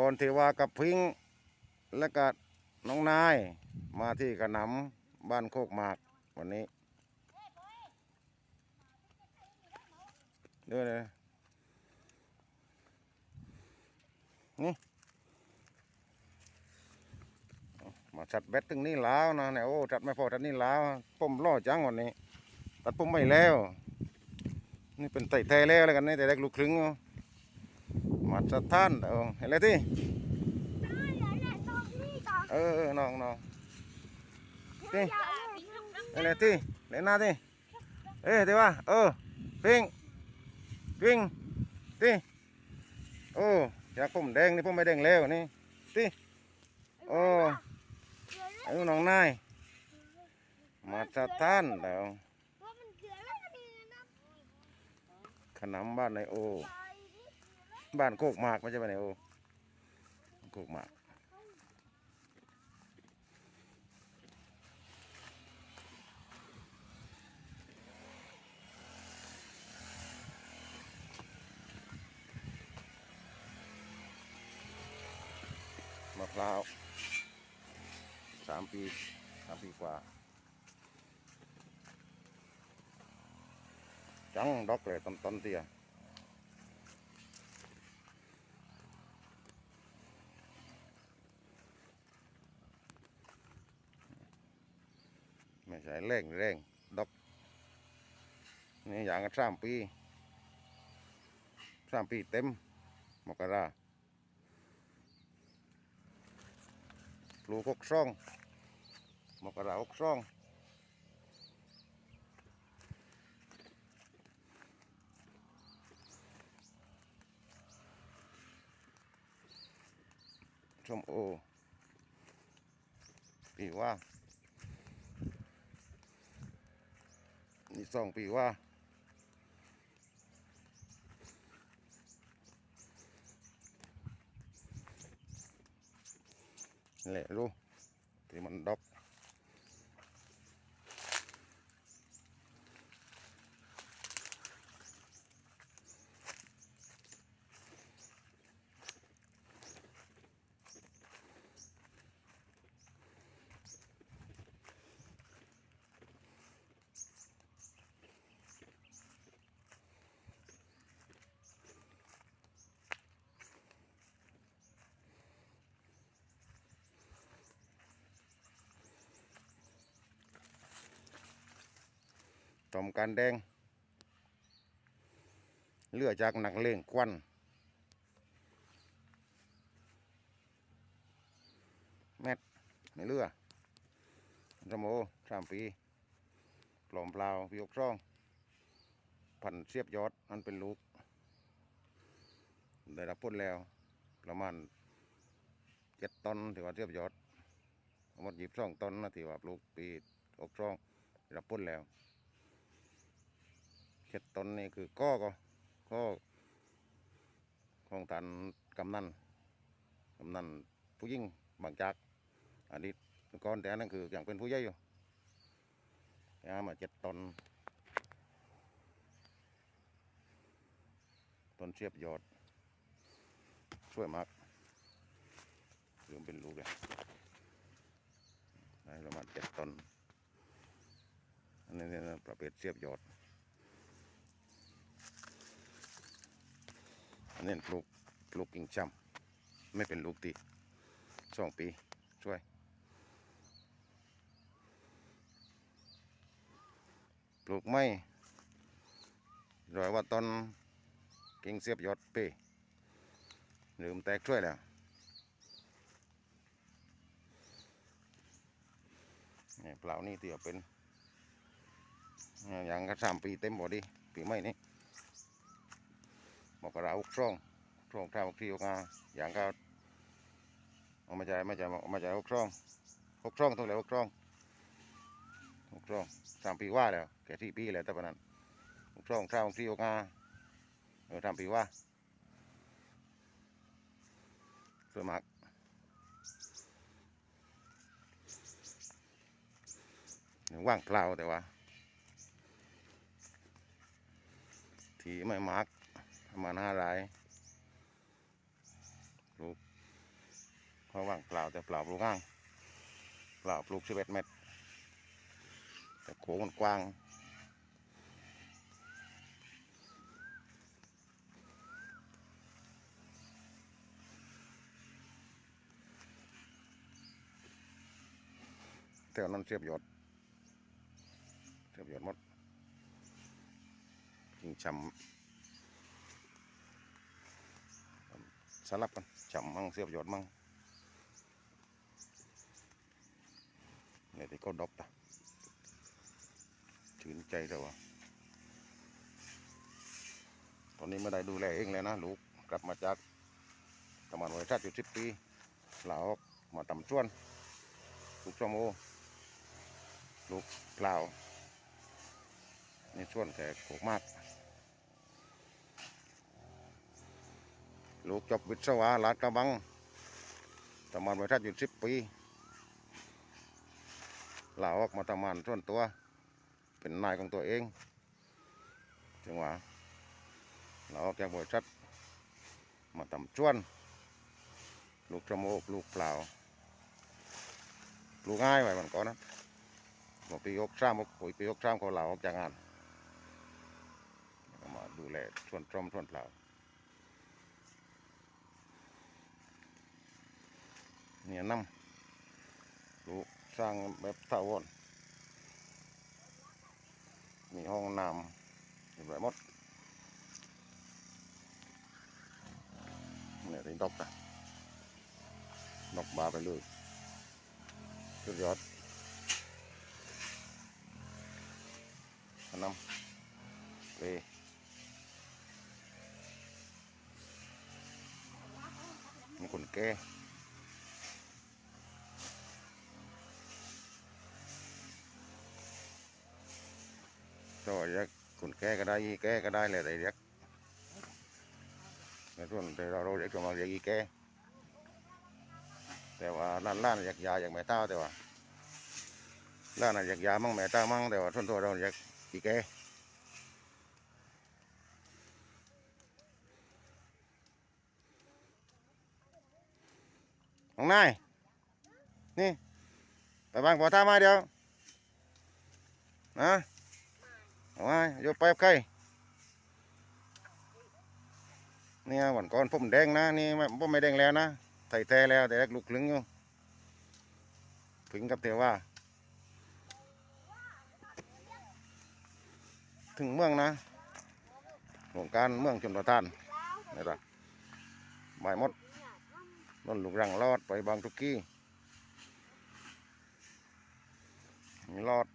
พรเทวากับพิงค์และก็น้องนายมาที่กระหนำบ้านโคกหมากวันนี้เด้วยเลยนี่มาจัดเบ็ดถึงนี่แล้วนะเนี่ยโอ้จัดไม่พอจัดนี่แล้วปุ่มล่อจังวันนี้ ตัดปุ่มไม่แล้ว นี่เป็นไต่แท้แล้วแล้วกันนี่แต่เด็กลูกครึ่งเอา มาสถานเอาเห็นเลยที่เออเออน้องน้องที่เห็นเลยที่เล่นหน้าที่เอ้ยเดี๋ยวว่าเออพิงพิงที่โอ้อยากผมแดงนี่ผมไม่แดงแล้วนี่ที่โอ้ไอ้น้องนายมาสถานเดี๋ยวขนมบ้านในโอ บ้านโคกหมากไม่ใช่บ้านไหนโอโคกหมากมะพร้าวสามปีสามปีกว่าจังดอกเลยต้นต้นเร่งเร่งดอกนี่อย่างกันสามปีสามปีเต็มมกราปลูกหกซ่องมกราหกซ่องส้มโอปีว่า สองปีว่าแหละรู้ที่มันดอก ต้มการแดง เลือจากหนักเลงควันแมทไม่เลือสมโอสามปีปลอมเปล่าพี่ยกช่องพันเสียบยอดมันเป็นลูก ได้รับพ้นแล้ว ประมาณเจ็ดตอนถือว่าเสียบยอดทั้งหมดหยิบช่องตอนนะถือว่าลูกปีอกช่องได้รับพ้นแล้ว เจ็ดตนนี่คือก้อก็ก้อของตันกำนันกำนันผู้ยิ่งบางจากอันนี้ก้อนแต่อันนั้นคืออย่างเป็นผู้ใหญ่อยู่ยามาเจ็ดตนต้นเชียบยอดช่วยมากรวมเป็นลูกเลยได้ประมาณเจ็ดตนอันนี้เนี่ยประเภทเสียบยอด อันนี้ปลูกปลูกกิ่งจำไม่เป็นลูกตีสองปีช่วยปลูกไม่รอยว่าตอนกิ่งเสียบยอดเป้ลืมแตกช่วยแล้วเนี่ยเปล่านี่เตียวเป็นอย่างก็สามปีเต็มบอดีปีไม่นี่ มกราหกช่องช่องข้าวที่ออกมาอย่างก็เอามาจ่ายมาจ่ายเอามาจ่ายหกช่องหกช่องเท่าไหร่หกช่องหกช่องสามปีว่าแล้วแกที่ปีแล้วแต่ปะนั้นหกช่องข้าวที่ออกมาเออสามปีว่าสวยมากยังว่างเปล่าแต่ว่า ที่ไม่มาก ประมาณห้าไรายลูกเพราะว่างเปล่าแต่เปล่าปลูกง่างเปล่าปลูกสิบเอ็ดเมตร แต่โขงมันกว้างแถวนั้นเสียบยอดเสียบยอดหมดยิงชำ สลับกันชำมั่งเสียบยอดมั่งเนี่ยที่เขาดอกตะชื่นใจแต่ว่าตอนนี้ไม่ได้ดูแลเองเลยนะลูกกลับมาจากประมาณวัยชาติอยู่สิบปีลาออกมาทำส่วนลูกส้มโอลูกเปล่าในส่วนแก่โขกมาก ลูกจบวิศวะลาดกระบังประมาณวัยทัดอยู่สิบปีลาออกมาทำงานส่วนตัว เป็นนายของตัวเองจังหวะลาออกจากบริษัทมาทำส่วน ลูกส้มโอลูกเปล่า ลูกง่ายไว้มันก่อนนะบอกปียกซ้ำบอกปุ๋ยปียกซ้ำเขาลาออกจากงานมาดูแลส่วนส้มส่วนเปล่า เนี่ยน้ำปลูกสร้างแบบถาวรมีห้องน้ำเรียบร้อยหมดเนี่ยถึงดอกนะดอกบานไปเลยสุดยอดขนมเลยมีคนแก่ ก็ยักคนแก่ก็ได้อีแก่ก็ได้เลยแต่ยักในส่วนแต่เราเราเรียกกันมาเรียกอีแก่แต่ว่าล้านล้านอยากยาอยากแม่เต้าแต่ว่าล้านอยากยามั่งแม่เต้ามั่งแต่ว่าส่วนตัวเราอยากอีแก่น้องนายนี่ไปบ้านขอท่ามาเดียวนะ มาโยไปกับใครเนี่ยวันก่อนผมแดงนะนี่ไม่ผมไม่แดงแล้วนะไทยแท้แล้วแต่แรกลูกคลึงอยู่ถึงกับเทว่า ถึงเมืองนะโครงการเมืองชนประทานนี่ละหมายมดนนลูกรังรอดไปบางทุกกี้มีรอด